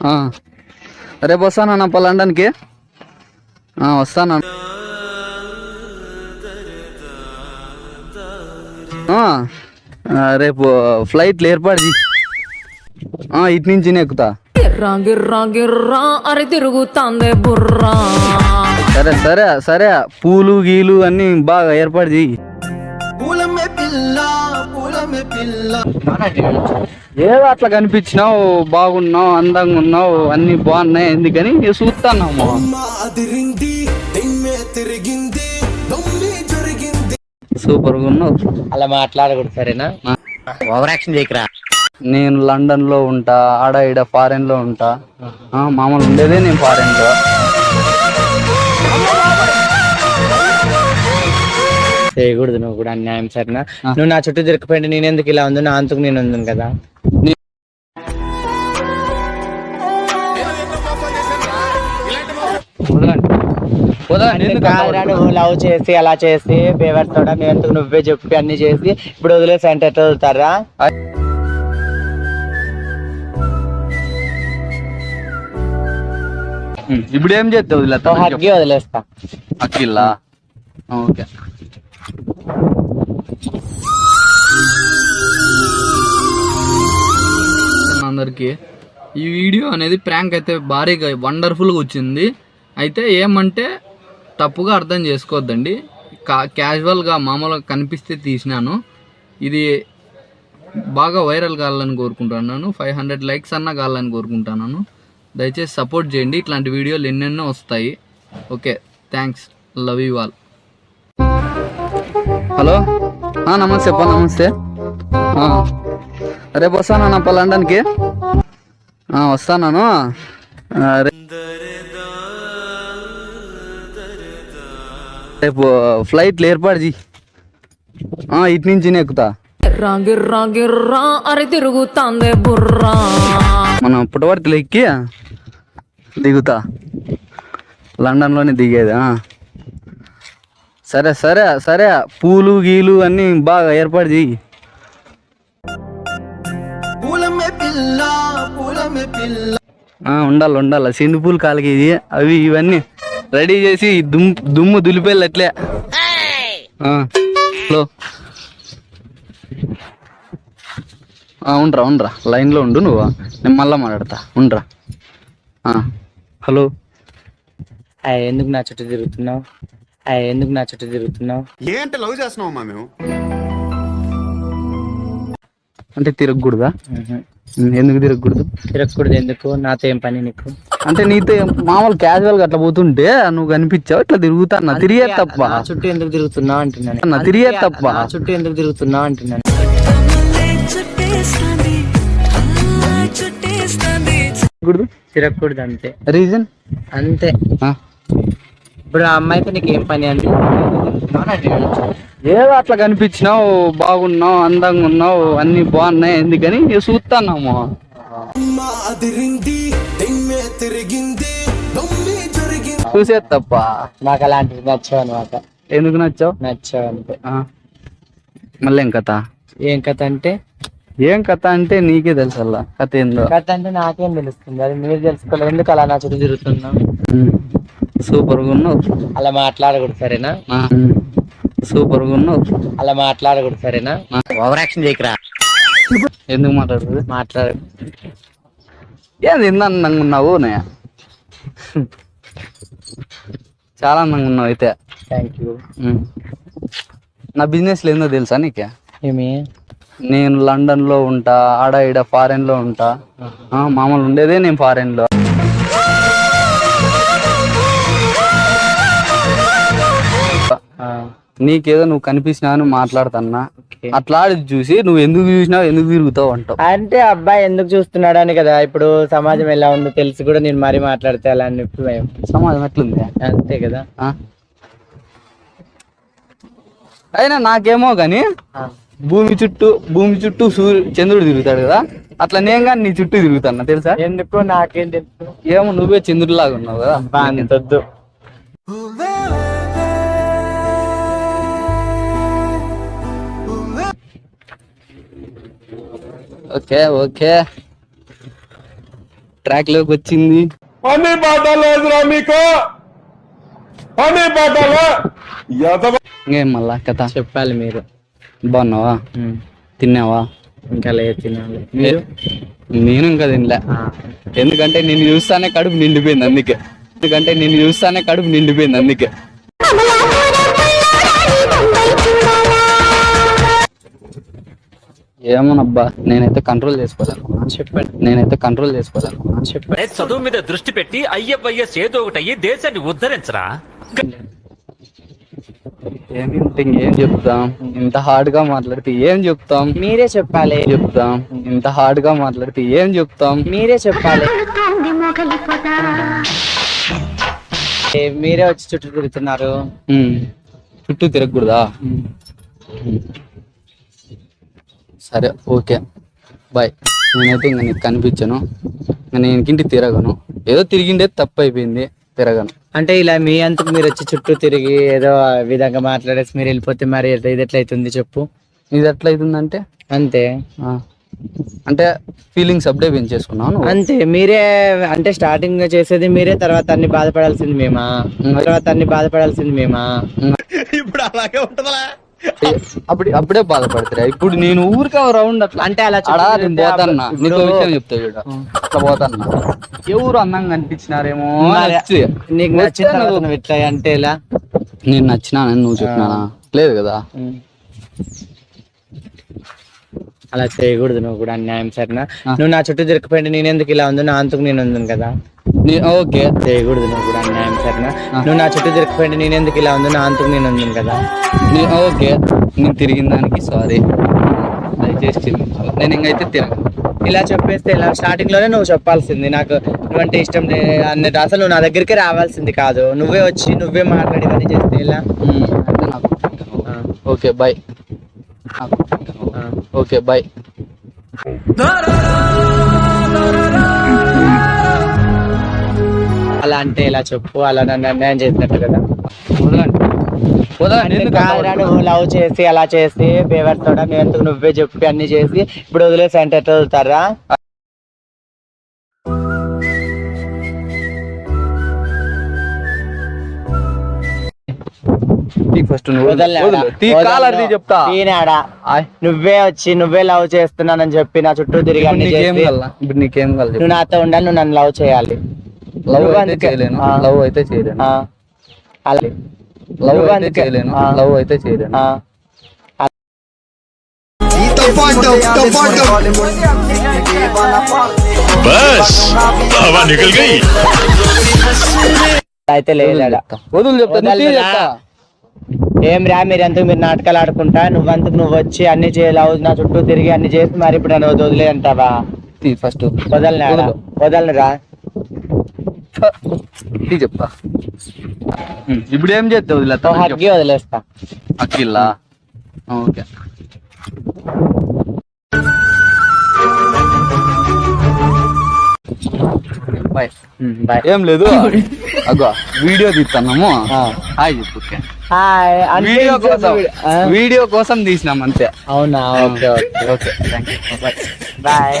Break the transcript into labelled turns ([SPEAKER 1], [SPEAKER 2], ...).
[SPEAKER 1] ఆ. రేపు వస్తానన్నప్ప లండన్కి ఆ, వస్తాను రేపు ఫ్లైట్లు ఏర్పాటు చేయి. ఆ, ఇటు నుంచి ఎక్కుతా. సరే సరే సరే. పూలు గీలు అన్ని బాగా ఏర్పాటు చెయ్యి ఏదో అట్లా కనిపించినావు బాగున్నావు అందంగా ఉన్నావు అన్ని బాగున్నాయి ఎందుకని చూస్తాన్నాము సూపర్గా ఉన్నావు.
[SPEAKER 2] అలా మాట్లాడకూడదు సరేనా? ఓవర్ యాక్షన్ చేయకరా.
[SPEAKER 1] నేను లండన్లో ఉంటా ఆడ ఈడ ఫారెన్లో ఉంటా ఆ, మామూలు ఉండేదే నేను ఫారెన్లో
[SPEAKER 2] చేయకూడదు నువ్వు కూడా అన్యాయం సరేనా? నువ్వు నా చుట్టూ తిరగకపోయింటే నేను ఎందుకు ఇలా ఉంది నా అంతకు నేను ఉంది కదా. లవ్ చేసి అలా చేసి ఫేవర్స్ తోడ నేను ఎందుకు నువ్వే చెప్పి అన్ని చేసి ఇప్పుడు వదిలేసి అంటే ఎట్లా వదులుతారా?
[SPEAKER 1] ఇప్పుడు ఏం చేస్తావు వదిలేస్తా
[SPEAKER 2] హగ్గి వదిలేస్తా.
[SPEAKER 1] అఖిల్లా ఓకే. అందరికి. ఈ వీడియో అనేది ప్రాంక్ అయితే భారీగా వండర్ఫుల్గా వచ్చింది. అయితే ఏమంటే తప్పుగా అర్థం చేసుకోవద్దండి. కా క్యాజువల్గా మామూలుగా కనిపిస్తే తీసినాను. ఇది బాగా వైరల్ కావాలని కోరుకుంటున్నాను. ఫైవ్ హండ్రెడ్ లైక్స్ అన్నా కావాలని కోరుకుంటున్నాను. దయచేసి సపోర్ట్ చేయండి. ఇట్లాంటి వీడియోలు ఎన్నెన్నో వస్తాయి. Okay thanks. Love you all. Hello? ఆ, నమస్తే అప్ప నమస్తే. రేపు వస్తానన్నప్ప లండన్కి ఆ, వస్తాను రేపు ఫ్లైట్లు ఏర్పాటు చేయి. ఇటు నుంచి ఎక్కుతా.
[SPEAKER 3] గిర్రా గిర్రా గిర్రా అరే తిరుగుతాందే బుర్రా.
[SPEAKER 1] మన పుట్టవర్తిలో ఎక్కి దిగుతా. లండన్లోనే దిగేది. సరే సరే సరే. పూలు గీలు అన్నీ బాగా ఏర్పాటు చెయ్యి ఆ, ఉండాలి ఉండాలి. సింధు పూలు కాలికి ఇది. అవి ఇవన్నీ రెడీ చేసి దుమ్ దుమ్ము దులిపేళ్ళు అట్లే. ఆ, హలో. ఆ, ఉండ్రా ఉండ్రా. లైన్లో ఉండు నువ్వు. నేను మళ్ళా మాట్లాడతా. ఉండ్రా. ఆ, హలో.
[SPEAKER 2] ఎందుకు నా చుట్టూ తిరుగుతున్నావు? ఎందుకు నా చుట్టూ తిరుగుతున్నావు?
[SPEAKER 4] ఏంటి లవ్ చేస్తున్నావమ్మా మేము?
[SPEAKER 1] అంటే తిరగకూడదా? ఎందుకు తిరగకూడదు?
[SPEAKER 2] తిరగకూడదు ఎందుకు? నాతో ఏం పని నీకు?
[SPEAKER 1] అంటే నీతో మామూలు క్యాజువల్గా అట్లా పోతుంటే నువ్వు కనిపించావు ఇట్లా తిరుగుతా అన్న తిరిగే తప్ప
[SPEAKER 2] నా చుట్టూ ఎందుకు తిరుగుతున్నావు అంటున్నాను.
[SPEAKER 1] తిరిగే తప్ప
[SPEAKER 2] నా చుట్టూ ఎందుకు తిరుగుతున్నావు అంటున్నాను.
[SPEAKER 1] తిరగకూడదు?
[SPEAKER 2] తిరగకూడదు అంతే.
[SPEAKER 1] రీజన్
[SPEAKER 2] అంతే. ఇప్పుడు ఆ అమ్మాయితో నీకు ఏం పని అంటే
[SPEAKER 1] ఏదో అట్లా కనిపించినావు బాగున్నావు అందంగా ఉన్నావు అన్ని బాగున్నాయి ఎందుకని? చూస్తాన్నాము చూసే తప్ప
[SPEAKER 2] నాకు అలాంటివి నచ్చావు అనమాట
[SPEAKER 1] ఎందుకు నచ్చావు?
[SPEAKER 2] నచ్చావు
[SPEAKER 1] ఆ. మళ్ళీ ఏం కథ?
[SPEAKER 2] ఏం కథ అంటే?
[SPEAKER 1] ఏం కథ అంటే నీకే తెలుసు అలా కథ ఏందో?
[SPEAKER 2] కథ అంటే నాకేం తెలుస్తుంది? అది మీరు తెలుసుకోలేదు ఎందుకు అలా నా చుట్టూ
[SPEAKER 1] సూపర్ ఉన్నావు
[SPEAKER 2] అలా మాట్లాడకూడదు సరేనా?
[SPEAKER 1] సూపర్ ఉన్నావు
[SPEAKER 2] అలా మాట్లాడకూడదు సరేనా? ఓవర్ యాక్షన్ చేయకరా.
[SPEAKER 1] ఎందుకు మాట్లాడుతుంది
[SPEAKER 2] మాట్లాడు.
[SPEAKER 1] ఏంది ఇంత అందంగా ఉన్నావు నే చాలా అందంగా ఉన్నావు అయితే.
[SPEAKER 2] Thank you.
[SPEAKER 1] నా బిజినెస్ ఏందో తెలుసా నీకే?
[SPEAKER 2] ఏమి?
[SPEAKER 1] నేను లండన్లో ఉంటా ఆడ ఈడ ఫారెన్లో ఉంటా. మామూలు ఉండేదే నేను ఫారెన్ నీకేదో నువ్వు కనిపించినా అని మాట్లాడుతున్నా. అట్లా చూసి నువ్వు ఎందుకు చూసినావు ఎందుకు తిరుగుతావు అంటావు.
[SPEAKER 2] అంటే అబ్బాయి ఎందుకు చూస్తున్నాడు అని కదా ఇప్పుడు సమాజం ఎలా ఉందో తెలిసి కూడా నేను మరీ మాట్లాడితే అలా అని చెప్పి భయం.
[SPEAKER 1] సమాజం ఎట్లుంది?
[SPEAKER 2] అంతే కదా.
[SPEAKER 1] ఆ? అయినా నాకేమో కానీ భూమి చుట్టూ భూమి చుట్టూ సూర్యు చంద్రుడు తిరుగుతాడు కదా అట్లా నేను కానీ నీ చుట్టూ తిరుగుతాను తెలుసా?
[SPEAKER 2] ఎందుకు నాకేం తెలుసు.
[SPEAKER 1] ఏమో నువ్వే చంద్రుడిలాగా ఉన్నావు కదా.
[SPEAKER 2] అబ్బా
[SPEAKER 1] ఓకే ఓకే. ట్రాక్లోకి వచ్చింది.
[SPEAKER 4] పని పాట లేదురా మీకు? పని పాట
[SPEAKER 1] ఇంకేం మళ్ళా కథ?
[SPEAKER 2] చెప్పాలి మీరు.
[SPEAKER 1] బాగున్నావా? తిన్నావా?
[SPEAKER 2] ఇంకా లేదు తినాలి మీరు?
[SPEAKER 1] నేను ఇంకా తినలే. ఎందుకంటే నేను చూస్తానే కడుపు నిండిపోయింది అందుకే. ఎందుకంటే నేను చూస్తానే కడుపు నిండిపోయింది అందుకే. ఏమోనబ్బా నేనైతే కంట్రోల్ చేసుకోలేను
[SPEAKER 2] చెప్పండి
[SPEAKER 1] నేనైతే కంట్రోల్ చేసుకోలేను
[SPEAKER 2] చెప్పండి
[SPEAKER 5] చదువు మీద దృష్టి పెట్టి అయ్యవయ్యస్ ఏదో ఒకటి అయ్యి దేశాన్ని ఉద్ధరించరా?
[SPEAKER 1] ఏమి ఉంటే ఇంకేం చెప్తాం? ఇంత హార్డ్గా మాట్లాడితే ఏం చెప్తాం?
[SPEAKER 2] మీరే చెప్పాలి.
[SPEAKER 1] చెప్తాం? ఇంత హార్డ్గా మాట్లాడితే ఏం చెప్తాం?
[SPEAKER 2] మీరే చెప్పాలి. ఏ, మీరే వచ్చి చుట్టూ తిరుగుతున్నారు.
[SPEAKER 1] చుట్టూ తిరగకూడదా? సరే ఓకే. బాయ్ నేనైతే ఇంక నీకు కనిపించను. ఇంక నేను ఇంకింటి తిరగను. ఏదో తిరిగిండే తప్పు అయిపోయింది తిరగను.
[SPEAKER 2] అంటే ఇలా మీ అంతకు మీరు వచ్చి చుట్టూ తిరిగి ఏదో ఆ విధంగా మాట్లాడేసి మీరు వెళ్ళిపోతే మరి ఇది ఎట్లా అవుతుంది చెప్పు.
[SPEAKER 1] ఇది ఎట్లా అవుతుందంటే
[SPEAKER 2] అంతే.
[SPEAKER 1] ఆ. అంటే ఫీలింగ్స్ అప్పుడే పెంచేసుకున్నావు నువ్వు?
[SPEAKER 2] అంతే. మీరే అంటే స్టార్టింగ్ చేసేది మీరే తర్వాత అన్ని బాధపడాల్సింది మేమా? తర్వాత అన్ని బాధపడాల్సింది మేమా?
[SPEAKER 1] అప్పుడు అప్పుడే బాధపడతారా. ఇప్పుడు నేను ఊరికే రౌండ్ అట్లా
[SPEAKER 2] అంటే అలా
[SPEAKER 1] అడా నేను పోతాన్నా నీకు విషయం చెప్తా చూడ. అట్లా పోతాన్నా ఎవరు అందంగా అనిపించినారేమో
[SPEAKER 2] నీకు నచ్చిన తర్వాత
[SPEAKER 1] నువ్వు-
[SPEAKER 2] ఇట్లా అంటే ఎలా?
[SPEAKER 1] నేను నచ్చినానని నువ్వు చెప్పినానా లేదు కదా?
[SPEAKER 2] అలా చేయకూడదు నువ్వు కూడా అన్యాయం సరేనా? నువ్వు నా చుట్టూ తిరగకపోయింటే నేను ఎందుకు ఇలా ఉంది నా అంతకు నేను ఉంది కదా.
[SPEAKER 1] ఓకే.
[SPEAKER 2] చేయకూడదు నువ్వు కూడా అన్యాయం సరేనా? నువ్వు నా చుట్టూ తిరగకపోయింటే నేను ఎందుకు ఇలా ఉంది నా అంతకు నేను ఉంది కదా.
[SPEAKER 1] ఓకే. నేను తిరిగిన దానికి సారీ దయచేసి నేను ఇంకైతే తిరగను.
[SPEAKER 2] ఇలా చెప్పేస్తే ఇలా స్టార్టింగ్లోనే నువ్వు చెప్పాల్సింది. నాకు నువ్వంటే ఇష్టం అన్నట్టు అసలు నువ్వు నా దగ్గరికి రావాల్సింది కాదు. నువ్వే వచ్చి నువ్వే మాట్లాడి చేస్తే ఇలా
[SPEAKER 1] ఓకే బాయ్ ఓకే బాయ్.
[SPEAKER 2] అలా అంటే ఇలా చెప్పు అలా నన్ను అన్యాయం చేసినట్టు కదా. లవ్ చేసి అలా చేసి ఫేవర్స్ తోట నేను ఎందుకు నువ్వే చెప్పి అన్ని చేసి ఇప్పుడు వదిలేసి అంటే ఎట్లా వదులుతారా?
[SPEAKER 1] నువ్వే
[SPEAKER 2] వచ్చి నువ్వే లవ్ చేస్తున్నానని చెప్పి నా చుట్టూ తిరిగి
[SPEAKER 1] నీకేం నీకేం
[SPEAKER 2] నువ్వు నాతో ఉండాలి నువ్వు నన్ను లవ్ చేయాలి.
[SPEAKER 1] లవ్ అయితే చేయలేను. లవ్ అయితే చేయలేను. లవ్ అయితే చేయలేను. లవ్ అయితే చేయలేను.
[SPEAKER 2] అయితే లేదు
[SPEAKER 1] వదులు చెప్తా.
[SPEAKER 2] ఏం రా మీరు ఎందుకు మీరు నాటకాలు ఆడుకుంటా? నువ్వంతకు నువ్వు వచ్చి అన్ని చేయాలి నా చుట్టూ తిరిగి అన్ని చేసి మరి ఇప్పుడు నన్ను వదిలే అంటావా
[SPEAKER 1] ఫస్ట్.
[SPEAKER 2] వదలనాడా? వదలనురా?
[SPEAKER 1] ఉమ్, ఇప్పుడు ఏం చేస్తావు? వదిలేస్తా
[SPEAKER 2] హగ్గి వదిలేస్తా.
[SPEAKER 1] అఖిల్లా ఓకే. బాయ్.
[SPEAKER 2] బాయ్
[SPEAKER 1] ఏం లేదు. అగో వీడియో తీస్తున్నాము హాయ్ చెప్పు వీడియో కోసం? వీడియో కోసం తీసినాం అంతే.
[SPEAKER 2] అవునా? Okay okay
[SPEAKER 1] okay thank you
[SPEAKER 2] bye